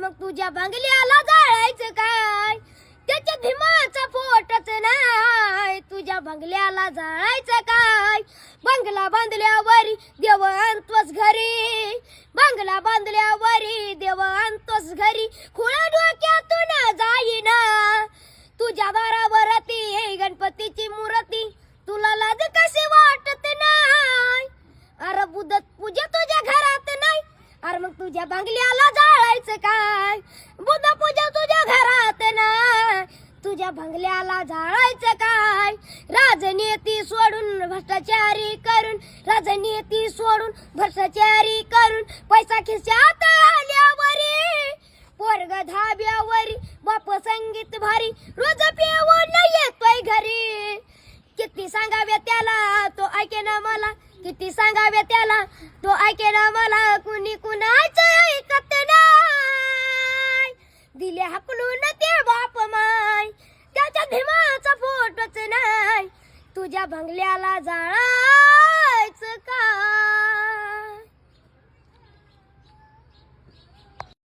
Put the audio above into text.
मग तुझ्या बंगल्याला जाळायचं काय? त्याच्या भीमाचा फोटच नाही. तुझ्या बंगल्याला जाळायचं काय? बंगला बांधल्यावरी देव आणतोस घरी. बंगला बांधल्यावरी देव आणतोस घरी. खुळा डोक्यातून जाईना. तुझ्या दारावर ती गणपतीची मूर्ती. तुला लाज कशी वाटत नाही अरे बुद्ध पूजा तुझ्या घरात नाही अरे मग तुझ्या बंगल्याला जाळायचं काय? बुद्ध पूजा तुझ्या घरात नाही. तुझ्या बंगल्याला जाळायचं काय? राजनीती सोडून भ्रष्टाचारी करून राजनीती सोडून भ्रष्टाचारी करून पैसा खिशात आल्यावरी पोरग धाब्यावरी बाप संगीत भारी रोज पिऊन येतोय घरी. किती सांगावे त्याला? तो ऐके ना मला. किती सांगावे त्याला? तो ऐके ना मला दिले हकलून ते बाप माय. त्याच्या भीमाचा फोटोच नाही. तुझ्या बंगल्याला जाळा